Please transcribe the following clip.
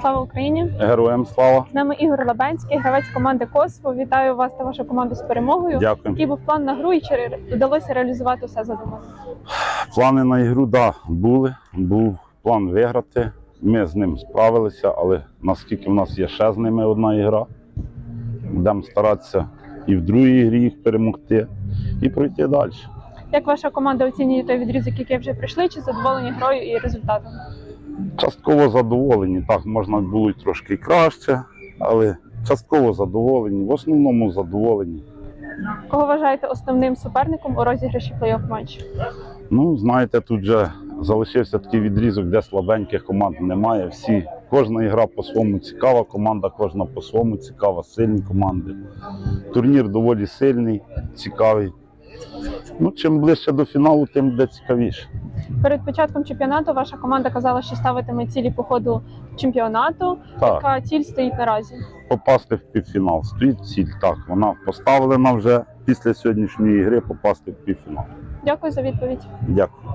Слава Україні! Героям слава. З нами Ігор Лабенський, гравець команди Косво. Вітаю вас та вашу команду з перемогою. Дякую. Який був план на гру і чи вдалося реалізувати все задумане? Плани на ігру, да, були. Був план виграти. Ми з ним справилися, але наскільки в нас є ще з ними одна ігра, будемо старатися і в другій грі їх перемогти, і пройти далі. Як ваша команда оцінює той відрізок, який вже прийшли, чи задоволені грою і результатом? Частково задоволені. Так, можна було й трошки краще, але частково задоволені. В основному задоволені. Кого вважаєте основним суперником у розіграші плей-офф матчу? Ну, знаєте, тут вже залишився такий відрізок, де слабеньких команд немає. Всі, кожна ігра по-своєму цікава, команда кожна по-своєму цікава, сильні команди. Турнір доволі сильний, цікавий. Ну, чим ближче до фіналу, тим буде цікавіше. Перед початком чемпіонату ваша команда казала, що ставитиме цілі по ходу чемпіонату. Так, Яка ціль стоїть наразі? попасти в півфінал. Стоїть ціль. Так, вона поставлена вже після сьогоднішньої гри попасти в півфінал. Дякую за відповідь. Дякую.